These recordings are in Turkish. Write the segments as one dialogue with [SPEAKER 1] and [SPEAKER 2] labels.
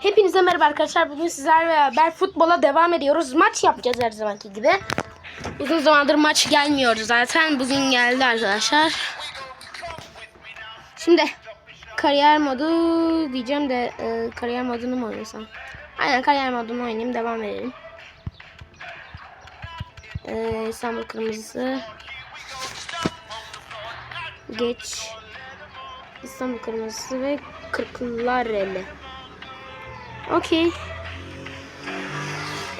[SPEAKER 1] Hepinize merhaba arkadaşlar. Bugün sizlerle beraber futbola devam ediyoruz. Maç yapacağız her zamanki gibi. Uzun zamandır maç gelmiyordu zaten. Bugün geldi arkadaşlar. Şimdi kariyer modu diyeceğim de e, kariyer modunu mu oynasam? Aynen kariyer modunu oynayayım. Devam edelim. E, İstanbul Kırmızısı. Geç. İstanbul Kırmızısı ve Kırklar Reli. Okey.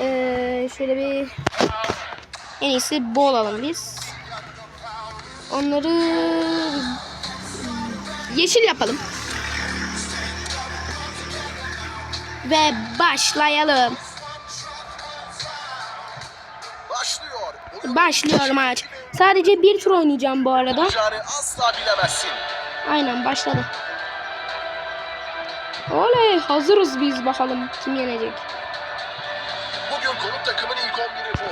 [SPEAKER 1] Ee, şöyle bir en iyisi bol alalım biz. Onları yeşil yapalım. Ve başlayalım.
[SPEAKER 2] Başlıyor.
[SPEAKER 1] Maç. Sadece bir tur oynayacağım bu arada. Aynen başladı. Oley hazırız biz bakalım kim yenecek.
[SPEAKER 2] Bugün konuk takımın ilk 11'i bu.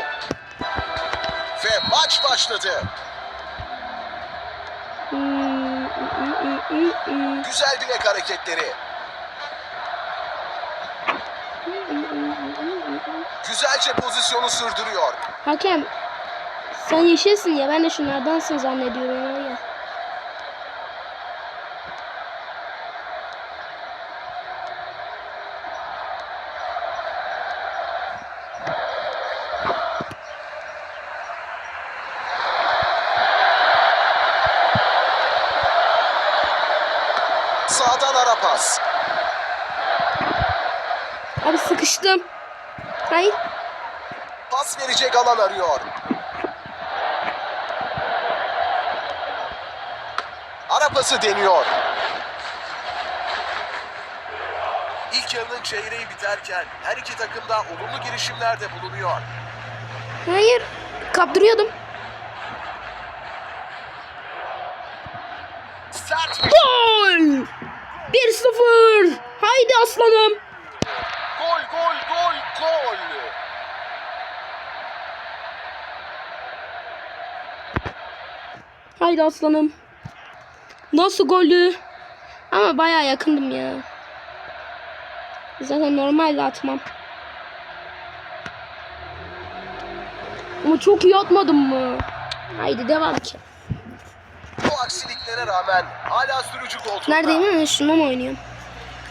[SPEAKER 2] Ve maç başladı.
[SPEAKER 1] Hmm, hmm, hmm, hmm, hmm.
[SPEAKER 2] Güzel bilek hareketleri. Güzelce pozisyonu sürdürüyor.
[SPEAKER 1] Hakem sen yeşilsin ya ben de şunlardansın zannediyorum ya.
[SPEAKER 2] Sağdan ara pas.
[SPEAKER 1] Abi sıkıştım. Hayır.
[SPEAKER 2] Pas verecek alan arıyor. Ara pası deniyor. İlk yarının çeyreği biterken her iki takım da olumlu girişimlerde bulunuyor.
[SPEAKER 1] Hayır. Kaptırıyordum.
[SPEAKER 2] Sert bir!
[SPEAKER 1] 1-0. Haydi aslanım.
[SPEAKER 2] gol gol gol gol.
[SPEAKER 1] Haydi aslanım. Nasıl goldü? Ama bayağı yakındım ya. Zaten normalde atmam. Ama çok iyi atmadım mı? Haydi devam ki.
[SPEAKER 2] Aksiliklere rağmen hala sürücü koltuğunda.
[SPEAKER 1] Neredeyim ben? Şuna mı oynuyorum?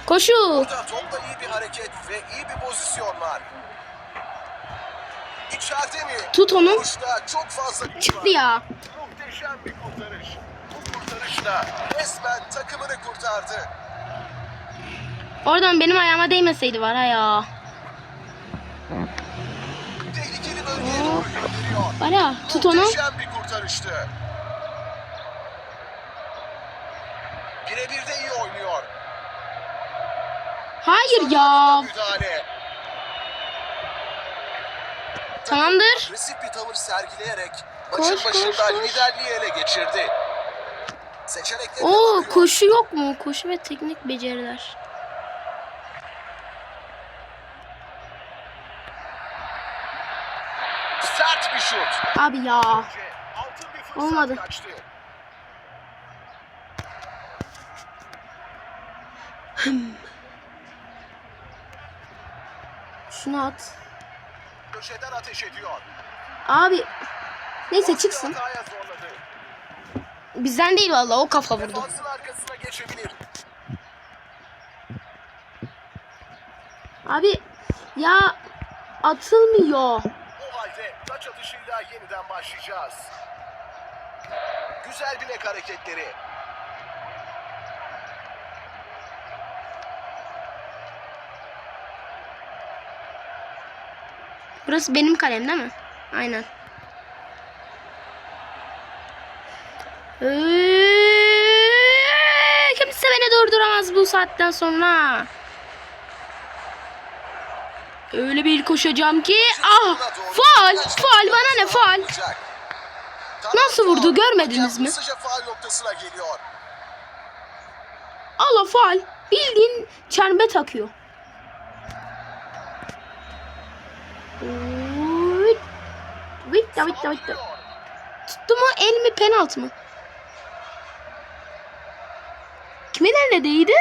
[SPEAKER 1] Koşu.
[SPEAKER 2] Burada topla iyi bir hareket ve iyi bir pozisyon var. İçeride mi?
[SPEAKER 1] Tut onu.
[SPEAKER 2] Çok fazla
[SPEAKER 1] Çıktı ya.
[SPEAKER 2] Muhteşem bir kurtarış. Bu kurtarışla resmen takımını kurtardı.
[SPEAKER 1] Oradan benim ayağıma değmeseydi var ha ya.
[SPEAKER 2] Tehlikeli bölgeye doğru gönderiyor.
[SPEAKER 1] Tut onu.
[SPEAKER 2] Muhteşem bir kurtarıştı. Birebir de iyi oynuyor.
[SPEAKER 1] Hayır ya.
[SPEAKER 2] Müdahale.
[SPEAKER 1] Tamamdır.
[SPEAKER 2] Agresif bir tavır sergileyerek
[SPEAKER 1] Koş,
[SPEAKER 2] maçın
[SPEAKER 1] koş,
[SPEAKER 2] başında
[SPEAKER 1] koş.
[SPEAKER 2] liderliği ele geçirdi.
[SPEAKER 1] Oo koşu yok mu? Koşu ve teknik beceriler.
[SPEAKER 2] Sert bir şut.
[SPEAKER 1] Abi ya. Olmadı.
[SPEAKER 2] kaçtı.
[SPEAKER 1] Şunu at.
[SPEAKER 2] Köşeden ateş ediyor.
[SPEAKER 1] Abi. Neyse çıksın. Bizden değil vallahi o kafa vurdu. Abi ya atılmıyor.
[SPEAKER 2] O halde taç atışıyla yeniden başlayacağız. Güzel bilek hareketleri.
[SPEAKER 1] Burası benim kalem değil mi? Aynen. Kimse beni durduramaz bu saatten sonra. Öyle bir koşacağım ki ah faal faal bana ne faal. Nasıl vurdu, görmediniz mi? Allah faal bildiğin çerme takıyor. Vitta vitta vitta. Tuttu mu el mi penaltı mı? Kimin eline değdi?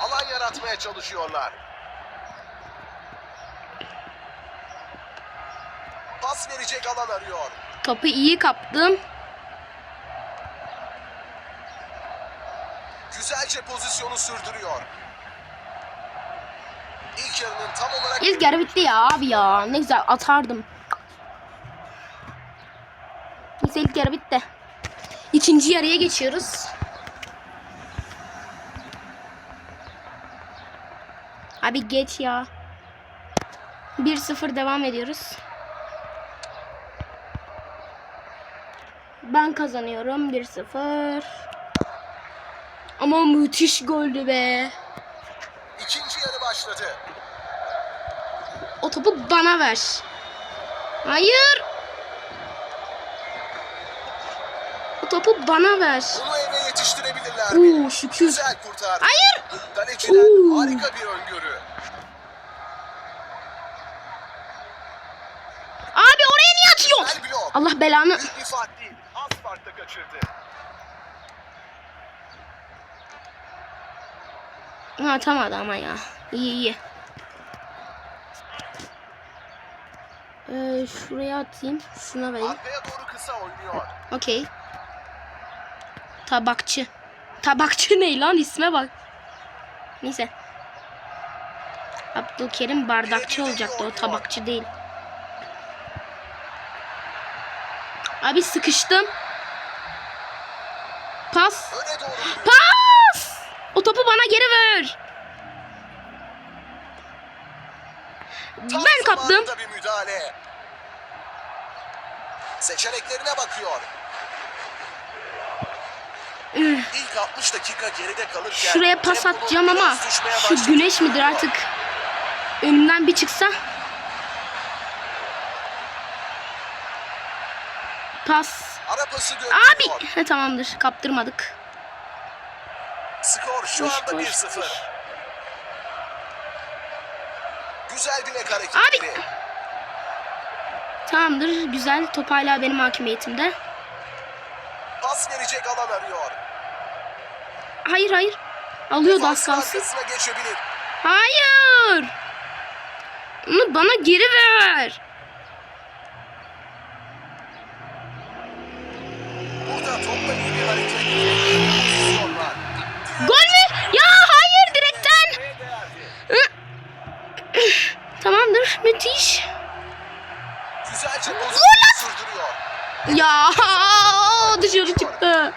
[SPEAKER 2] alan yaratmaya çalışıyorlar. Pas verecek alan arıyor.
[SPEAKER 1] Topu iyi kaptım.
[SPEAKER 2] Güzelce pozisyonu sürdürüyor. İlk yarının tam olarak
[SPEAKER 1] İlk yarı bitti ya abi ya. Ne güzel atardım. Neyse ilk yarı bitti. İkinci yarıya geçiyoruz. Abi geç ya. 1-0 devam ediyoruz. Ben kazanıyorum 1-0. Ama müthiş goldü be.
[SPEAKER 2] ikinci yarı başladı.
[SPEAKER 1] O topu bana ver. Hayır. O topu bana ver.
[SPEAKER 2] Bunu eve yetiştirebilirler mi?
[SPEAKER 1] Oo şükür.
[SPEAKER 2] Güzel kurtardı.
[SPEAKER 1] Hayır.
[SPEAKER 2] Kaleciden
[SPEAKER 1] Oo.
[SPEAKER 2] harika bir öngörü.
[SPEAKER 1] Abi oraya niye atıyorsun? Allah belanı.
[SPEAKER 2] Bir fark değil. Az farkla kaçırdı.
[SPEAKER 1] Ha atamadı ama ya. İyi iyi. Ee, şuraya atayım. Şuna vereyim.
[SPEAKER 2] Arkaya doğru kısa oynuyor.
[SPEAKER 1] Okey. Tabakçı. Tabakçı ne lan isme bak. Neyse. Abdülkerim bardakçı olacaktı o tabakçı değil. Abi sıkıştım. Pas. Pas! O topu bana geri ver.
[SPEAKER 2] Tam
[SPEAKER 1] Ben kaptım.
[SPEAKER 2] bir müdahale. Seçeneklerine bakıyor. İlk 60 dakika geride kalırken
[SPEAKER 1] Şuraya pas atacağım ama şu güneş midir artık önümden bir çıksa. Pas. Abi. He, tamamdır kaptırmadık.
[SPEAKER 2] Skor şu
[SPEAKER 1] Koş,
[SPEAKER 2] anda
[SPEAKER 1] koş,
[SPEAKER 2] 1-0. Güzel bilek hareketleri.
[SPEAKER 1] Tamamdır güzel top hala benim hakimiyetimde.
[SPEAKER 2] Pas verecek alan arıyor.
[SPEAKER 1] Hayır hayır. Alıyordu az kalsın. Hayır. Onu bana geri ver.
[SPEAKER 2] Burada topla iyi bir hareket. Pozisyon var.
[SPEAKER 1] Gol mü? Ya hayır direkten.
[SPEAKER 2] Neye değerdi?
[SPEAKER 1] Tamamdır müthiş.
[SPEAKER 2] Güzelce pozisyonu sürdürüyor.
[SPEAKER 1] Ya dışarı çıktı.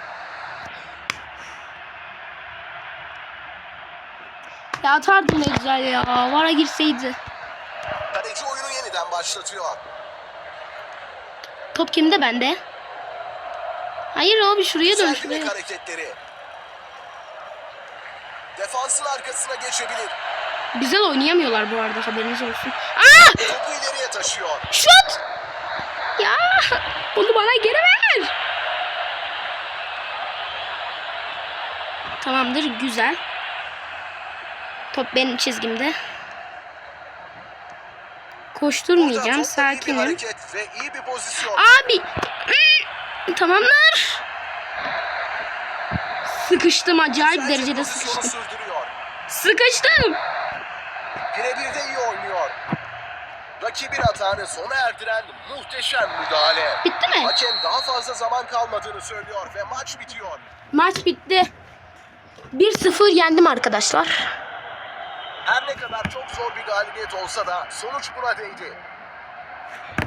[SPEAKER 1] Ya atardım ne güzel ya. Vara girseydi.
[SPEAKER 2] Kaleci oyunu yeniden başlatıyor.
[SPEAKER 1] Top kimde bende? Hayır abi şuraya dön şuraya.
[SPEAKER 2] hareketleri. Defansın arkasına geçebilir.
[SPEAKER 1] Güzel oynayamıyorlar bu arada haberiniz olsun. Aa!
[SPEAKER 2] Topu ileriye taşıyor.
[SPEAKER 1] Şut! Ya onu bana geri ver. Tamamdır güzel. Top benim çizgimde. Koşturmayacağım sakinim. Abi. Tamamdır. Sıkıştım acayip derecede sıkıştım. Sıkıştım.
[SPEAKER 2] Birebir de iyi oynuyor. Rakibin hatanı sona erdiren muhteşem müdahale.
[SPEAKER 1] Bitti mi?
[SPEAKER 2] Hakem daha fazla zaman kalmadığını söylüyor ve maç bitiyor.
[SPEAKER 1] Maç bitti. 1-0 yendim arkadaşlar.
[SPEAKER 2] Her ne kadar çok zor bir galibiyet olsa da sonuç buna değdi.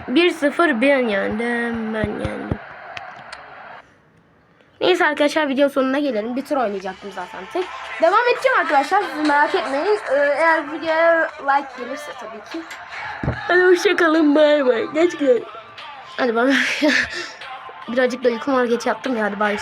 [SPEAKER 1] 1-0 ben yendim. Ben yendim. Neyse arkadaşlar video sonuna gelelim. Bir tur oynayacaktım zaten tek. Devam edeceğim arkadaşlar. Siz merak etmeyin. Ee, eğer videoya like gelirse tabii ki. Hadi hoşçakalın. Bay bay. Geç gidelim. Hadi bay. Birazcık da uykum var. Geç yattım ya. Hadi bay.